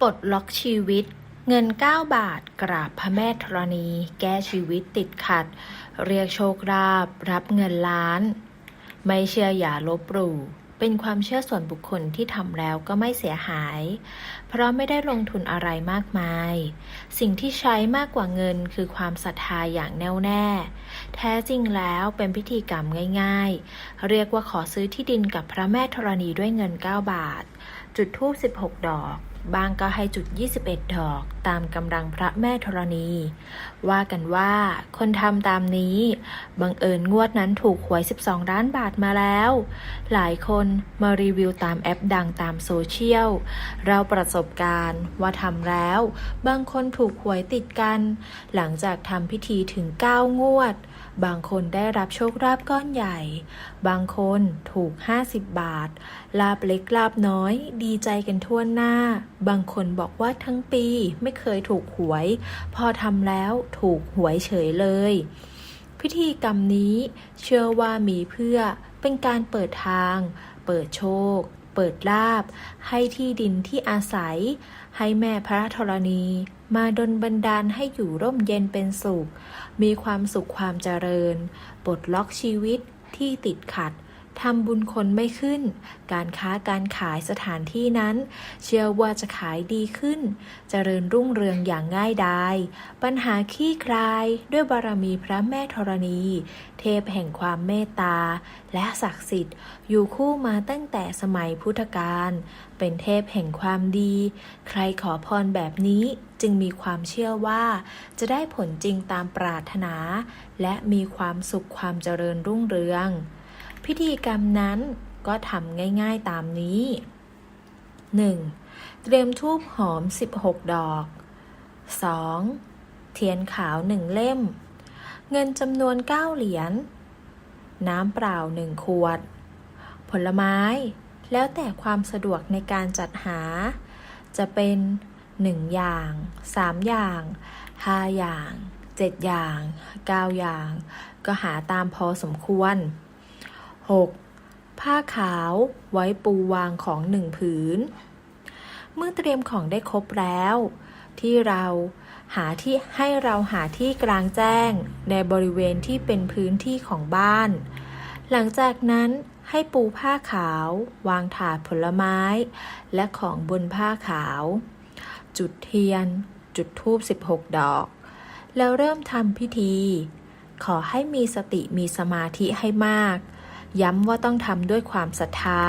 ปลดล็อกชีวิต เงิน 9 บาท กราบพระแม่ธรณี แก้ชีวิตติดขัด เรียกโชคลาภรับเงินล้าน ไม่เชื่ออย่าลบหลู่เป็นความเชื่อส่วนบุคคลที่ทำแล้วก็ไม่เสียหาย เพราะไม่ได้ลงทุนอะไรมากมาย สิ่งที่ใช้มากกว่าเงินคือความศรัทธาอย่างแน่วแน่ แท้จริงแล้วเป็นพิธีกรรมง่าย ๆ เรียกว่าขอซื้อที่ดินกับพระแม่ธรณีด้วยเงิน 9 บาท จุดธูป16 ดอก บางก็ให้จุด 21 ดอกตามกำลังพระแม่ธรณี ว่ากันว่าคนทำตามนี้ บังเอิญงวดนั้นถูกหวย 12 ล้านบาทมาแล้ว หลายคนมารีวิวตามแอปดังตามโซเชียล เราประสบการณ์ว่าทำแล้ว บางคนถูกหวยติดกัน หลังจากทำพิธีถึง 9 งวด บางคนได้รับโชคลาภก้อนใหญ่ บางคนถูก 50 บาท ลาบเล็กลาบน้อย ดีใจกันทั่วหน้า บางคนบอกว่าทั้งปีไม่เคยถูกหวย พอทำแล้วถูกหวยเฉยเลย พิธีกรรมนี้เชื่อว่ามีเพื่อเป็นการเปิดทาง เปิดโชค เปิดลาบ ให้ที่ดินที่อาศัย ให้แม่พระธรณี มาดลบันดาลให้อยู่ร่มเย็นเป็นสุข มีความสุขความเจริญปลดล็อกชีวิตที่ติดขัด ทำบุญคนไม่ขึ้น การค้าการขายสถานที่นั้น เชื่อว่าจะขายดีขึ้นเจริญรุ่งเรืองอย่างง่ายดายปัญหาขี้คลายด้วยบารมีพระแม่ธรณี เทพแห่งความเมตตา และศักดิ์สิทธิ์ อยู่คู่มาตั้งแต่สมัยพุทธกาลเป็นเทพแห่งความดี ใครขอพรแบบนี้จึงมีความเชื่อว่า จะได้ผลจริงตามปรารถนา และมีความสุขความเจริญรุ่งเรือง พิธีกรรมนั้นก็ทำง่ายๆตามนี้ 1. เตรียมทูบหอม 16 ดอก 2. เทียนขาวหนึ่งเล่ม เงินจำนวน 9 เหรียญ น้ำเปล่าหนึ่งขวด ผลไม้ แล้วแต่ความสะดวกในการจัดหา จะเป็น1อย่าง3อย่าง5อย่าง7อย่าง9อย่าง ก็หาตามพอสมควร 6. ผ้าขาวไว้ปูวางของหนึ่งผืน เมื่อเตรียมของได้ครบแล้ว ที่เราหาที่ให้เราหาที่กลางแจ้งในบริเวณที่เป็นพื้นที่ของบ้าน หลังจากนั้นให้ปูผ้าขาว วางถาดผลไม้ และของบนผ้าขาว จุดเทียน จุดธูป16 ดอก แล้วเริ่มทำพิธี ขอให้มีสติมีสมาธิให้มาก ย้ำว่าต้องทำด้วยความศรัทธา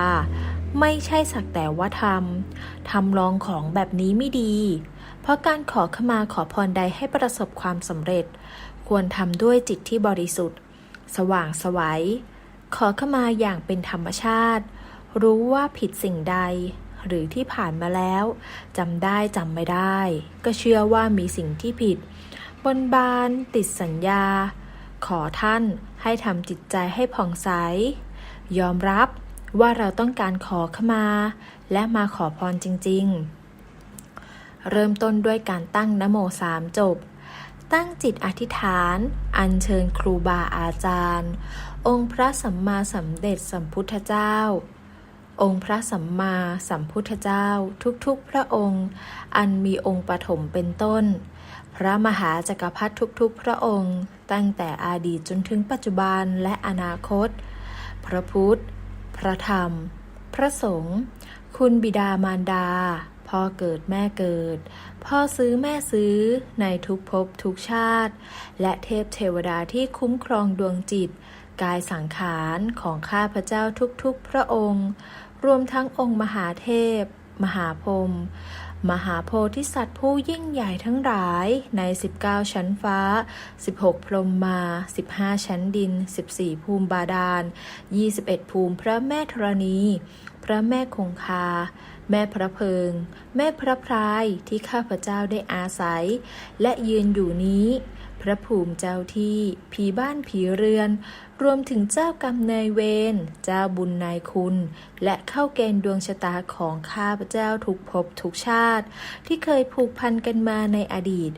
ไม่ใช่สักแต่ว่าทำทำลองของแบบนี้ไม่ดี เพราะการขอขมาขอพรใดให้ประสบความสำเร็จ ควรทำด้วยจิตที่บริสุทธิ์ สว่างสวัย ขอขมาอย่างเป็นธรรมชาติ รู้ว่าผิดสิ่งใด หรือที่ผ่านมาแล้วจำได้จำไม่ได้ ก็เชื่อว่ามีสิ่งที่ผิด บนบาน ติดสัญญา ขอท่าน ให้ทำจิตใจให้ผ่องใส ยอมรับว่าเราต้องการขอขมา และมาขอพรจริง ๆ เริ่มต้นด้วยการตั้งนโมสามจบ ตั้งจิตอธิษฐาน อัญเชิญครูบาอาจารย์ องค์พระสัมมาสัมเด็จสัมพุทธเจ้า องค์พระสัมมาสัมพุทธเจ้าทุกๆพระองค์ อันมีองค์ปฐมเป็นต้น พระมหาจักรพรรดิทุกๆ พระองค์ ตั้งแต่อดีตจนถึงปัจจุบันและอนาคต พระพุทธ พระธรรม พระสงฆ์คุณบิดามารดา พ่อเกิดแม่เกิด พ่อซื้อแม่ซื้อในทุกภพทุกชาติ และเทพเทวดาที่คุ้มครองดวงจิต กายสังขารของข้าพเจ้าทุกๆ พระองค์ รวมทั้งองค์มหาเทพ มหาพรหม มหาโพธิสัตว์ผู้ยิ่งใหญ่ทั้งหลายใน 19 ชั้นฟ้า 16 พรหมมา 15 ชั้นดิน 14 ภูมิบาดาล 21 ภูมิพระแม่ธรณี พระแม่คงคา แม่พระเพิง แม่พระพรายที่ข้าพเจ้าได้อาศัย และยืนอยู่นี้ พระภูมิเจ้าที่ ผีบ้านผีเรือน รวมถึงเจ้ากรรมนายเวร เจ้าบุญนายคุณ และเข้าเกณฑ์ดวงชะตาของข้าพเจ้าทุกภพทุกชาติ ที่เคยผูกพันกันมาในอดีต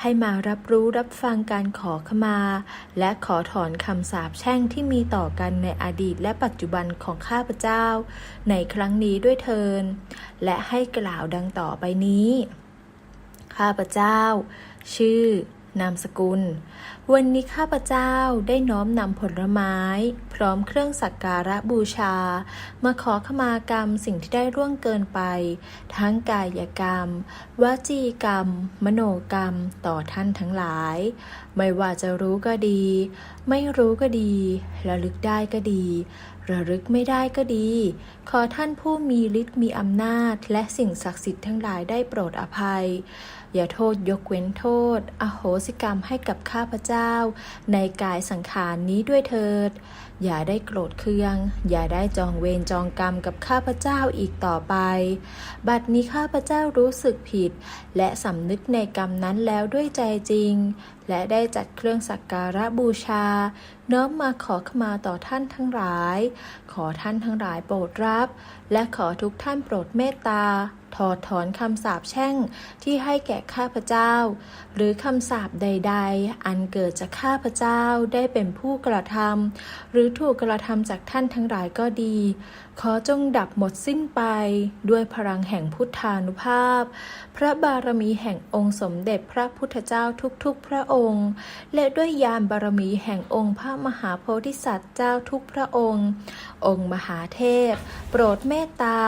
ให้มารับรู้รับฟังการขอขมา และขอถอนคำสาปแช่งที่มีต่อกันในอดีตและปัจจุบันของข้าพเจ้า ในครั้งนี้ด้วยเทิน และให้กล่าวดังต่อไปนี้ ข้าพเจ้า ชื่อ นามสกุล วันนี้ข้าพเจ้าได้น้อมนำผลไม้ พร้อมเครื่องสักการะบูชา มาขอขมากรรมสิ่งที่ได้ร่วงเกินไป ทั้งกายกรรม วจีกรรม มโนกรรมต่อท่านทั้งหลาย ไม่ว่าจะรู้ก็ดี ไม่รู้ก็ดีระลึกได้ก็ดี ระลึกไม่ได้ก็ดี ขอท่านผู้มีฤทธิ์มีอำนาจ และสิ่งศักดิ์สิทธิ์ทั้งหลายได้โปรดอภัย อย่าโทษยกเว้นโทษ อโหสิกรรมให้กับข้าพเจ้า ในกายสังขารนี้ด้วยเถิด อย่าได้โกรธเคือง อย่าได้จองเวรจองกรรมกับข้าพเจ้าอีกต่อไป บัดนี้ข้าพเจ้ารู้สึกผิด และสำนึกในกรรมนั้นแล้วด้วยใจจริง และได้จัดเครื่องสักการะบูชา น้อมมาขอขมาต่อท่านทั้งหลาย ขอท่านทั้งหลายโปรดรับ และขอทุกท่านโปรดเมตตา ถอดถอนคำสาปแช่งที่ให้แก่ข้าพเจ้า หรือคำสาปใด ๆ อันเกิดจากข้าพเจ้าได้เป็นผู้กระทำหรือถูกกระทำจากท่านทั้งหลายก็ดี ขอจงดับหมดสิ้นไปด้วยพลังแห่งพุทธานุภาพ พระบารมีแห่งองค์สมเด็จพระพุทธเจ้าทุกๆ พระองค์ และด้วยยานบารมีแห่งองค์พระมหาโพธิสัตว์เจ้าทุกพระองค์ องค์มหาเทพ โปรดเมตตา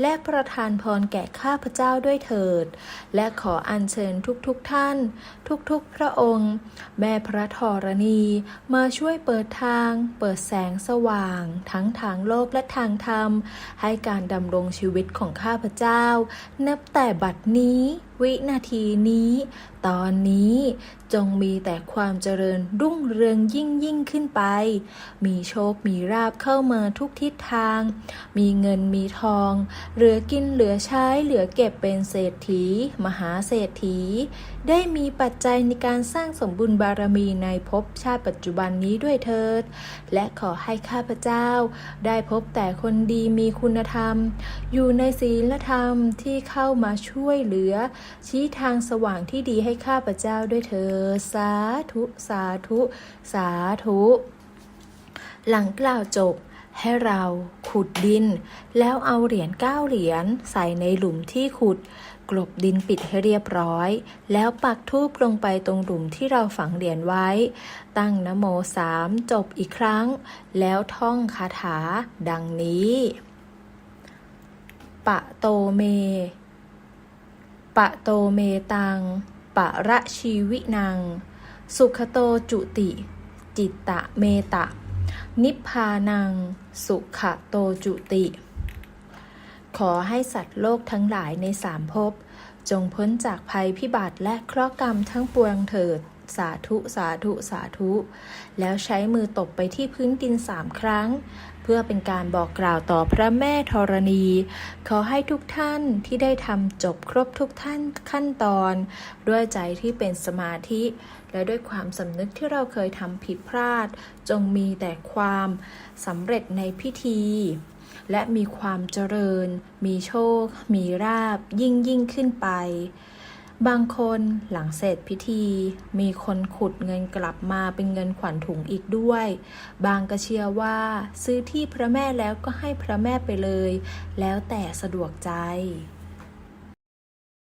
และประทานพรแก่ข้าพเจ้าด้วยเถิด และขออัญเชิญทุกๆทท่าน ทุกๆพระองค์ แม่พระธรณีมาช่วยเปิดทาง เปิดแสงสว่าง ทั้งทางโลกและทางธรรมให้การดำรงชีวิตของข้าพเจ้า นับแต่บัดนี้วินาทีนี้ ตอนนี้จงมีแต่ความเจริญรุ่งเรืองยิ่งยิ่งขึ้นไป มีโชค มีราบเข้ามาทุกทิศทาง มีเงินมีทอง เหลือกินเหลือใช้เหลือเก็บเป็นเศรษฐี มหาเศรษฐี ได้มีปัจจัยในการสร้างสมบุญบารมีในภพชาติปัจจุบันนี้ด้วยเถิด และขอให้ข้าพเจ้า ได้พบแต่คนดีมีคุณธรรม อยู่ในศีลธรรมที่เข้ามาช่วยเหลือชี้ทางสว่างที่ดีให้ข้าพเจ้าด้วยเถิดสาธุ สาธุ สาธุ หลังกล่าวจบให้เราขุดดิน แล้วเอาเหรียญเก้าเหรียญใส่ในหลุมที่ขุด กลบดินปิดให้เรียบร้อย แล้วปักทูบลงไปตรงหลุมที่เราฝังเหรียญไว้ ตั้งนโมสามจบอีกครั้ง แล้วท่องคาถาดังนี้ ปะโตเม ปะโตเมตัง ปะระชีวินัง สุขโตจุติ จิตตะเมตะ นิพพานัง สุขโตจุติ ขอให้สัตว์โลกทั้งหลายในสามภพ จงพ้นจากภัยพิบัติและเคราะห์กรรมทั้งปวงเถิด สาธุสาธุสาธุ แล้วใช้มือตบไปที่พื้นดินสามครั้ง เพื่อเป็นการบอกกล่าวต่อพระแม่ธรณี ขอให้ทุกท่านที่ได้ทำจบครบทุกท่านขั้นตอน ด้วยใจที่เป็นสมาธิ และด้วยความสำนึกที่เราเคยทำผิดพลาด จงมีแต่ความสำเร็จในพิธี และมีความเจริญ มีโชค มีราบยิ่งยิ่งขึ้นไป บางคนหลังเสร็จพิธี มีคนขุดเงินกลับมาเป็นเงินขวัญถุงอีกด้วย บางก็เชื่อว่า ซื้อที่พระแม่แล้วก็ให้พระแม่ไปเลย แล้วแต่สะดวกใจ